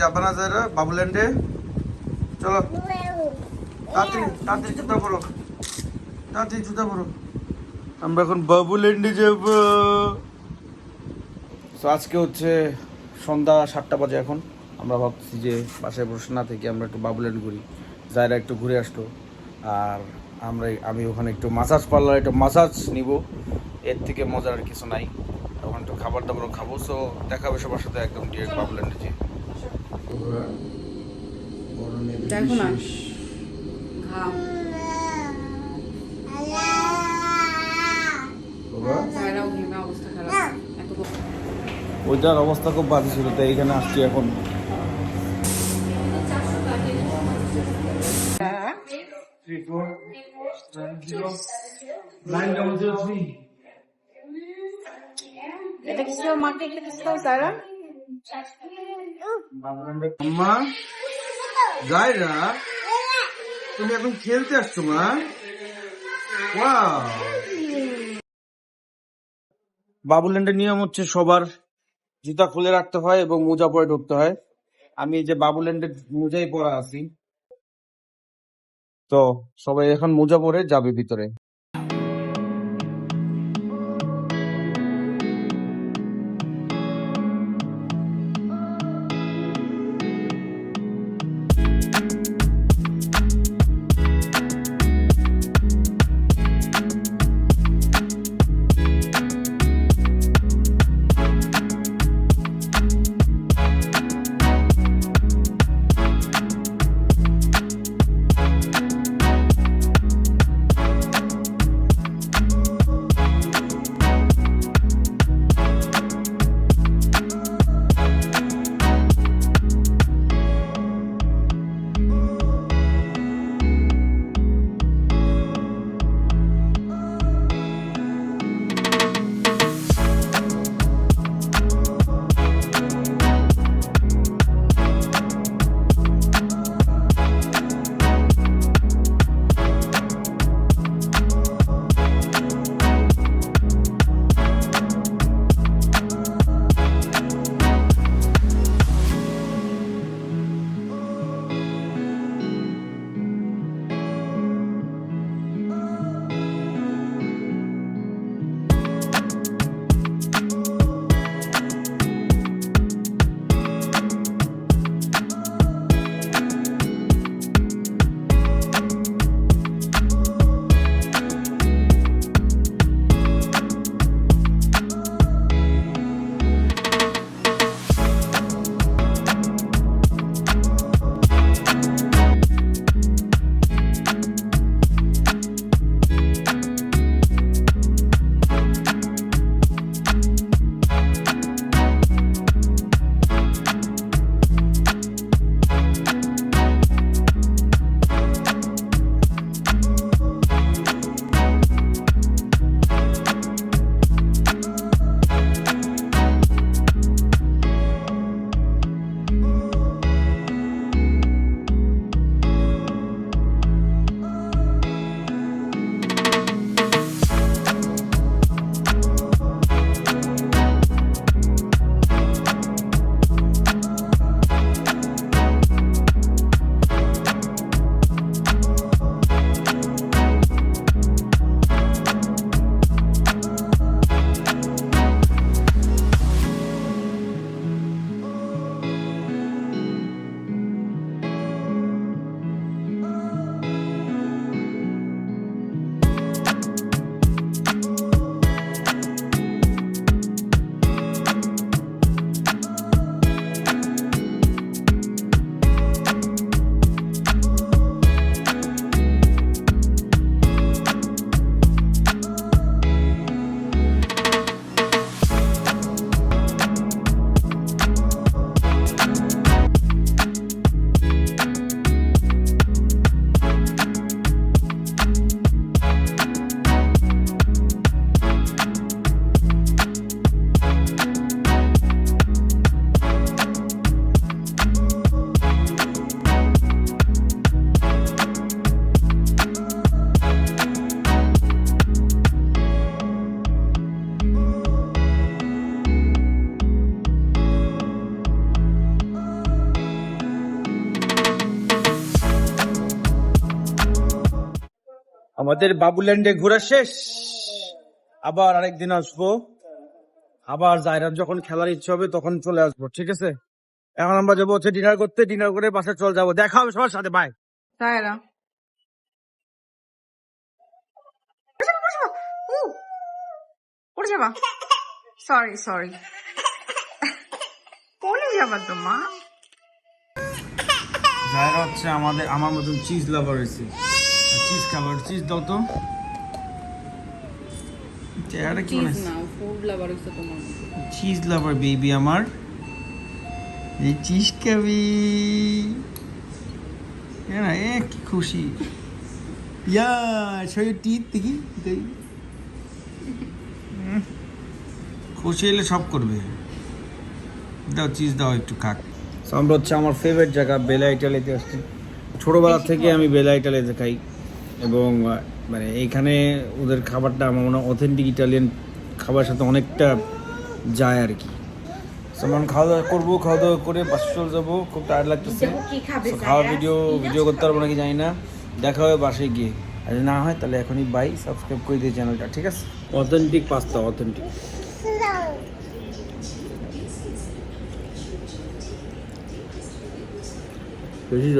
যাবে না যারা বাবুল্যান্ডে। চলো। তাড়াতাড়ি তাড়াতাড়ি জুতা পরো। তাড়াতাড়ি জুতা পরো। আমরা এখন বাবুল্যান্ডে যাব। তো আজকে হচ্ছে সন্ধ্যা সাতটা বাজে এখন। আমরা ভাবছি যে বাসায় বসে না থেকে আমরা একটু বাবুল্যান্ড ঘুরি। যাইরা একটু ঘুরে আসলো। আর আমরা আমি ওখানে একটু মাসাজ পার্লার একটু মাসাজ নিব। এর থেকে মজার আর কিছু নাই। ওখানে একটু খাবার দাবারও খাব। সো দেখাবে সবার সাথে একদম ডিরেক্ট বাবুল্যান্ডে যে দেখো না। ঘাম গরম। ওইটার অবস্থা খুব বাজে ছিল তাই এখানে আসছি এখন। এটা কিছু মাকে একটা কিছু দাও যাইরা তুমি এখন খেলতে আসছো, মা? বাবুল্যান্ডের নিয়ম হচ্ছে সবার জুতা খুলে রাখতে হয় এবং মোজা পরে ঢুকতে হয়। আমি যে বাবুল্যান্ডের মোজাই পরা আছি। তো সবাই এখন মোজা পরে যাবে ভিতরে। আমাদের বাবুল্যান্ডে ঘোরা শেষ। আবার আরেকদিন আসব। আবার জায়রার যখন খেলার ইচ্ছে হবে তখন চলে আসব ঠিক আছে? এখন আমরা যাব হচ্ছে ডিনার করতে ডিনার করে বাসা চল যাব। দেখা হবে সবার সাথে বাই Tyra. পড়ে যাবা? সরি সরি পড়ে যাবা তো মা? জায়রা হচ্ছে আমাদের আমার মতন চিজ লাভার হয়েছে। চিজ খাবার চিজ দাও তো চেহারাটা কি মনে চিজ লাভার বেবি আমার এই চিজ খাবি না এ কি খুশি ইয়া শরীর টিপ দেখি খুশি হলে সব করবে দাও চিজ দাও একটু খাক আমরা হচ্ছে আমার ফেভারিট জায়গা বেলা ইটালিতে আসছি ছোটোবেলা থেকে আমি বেলা ইটালিতে খাই এবং মানে এইখানে ওদের খাবারটা আমার মনে হয় অথেন্টিক ইটালিয়ান খাবারের সাথে অনেকটা যায় আর কি। সামান খাওয়া দাওয়া করব খাওয়া দাওয়া করে বাসে চলে যাব খুব টায়ার্ড লাগতেছে। তো খাওয়া ভিডিও ভিডিও করতে পারব নাকি জানি না। দেখা হবে বাসে গিয়ে। আর যদি না হয় তাহলে এখনই বাই সাবস্ক্রাইব করে দিয়ে চ্যানেলটা ঠিক আছে? অথেন্টিক পাস্তা অথেন্টিক বেশি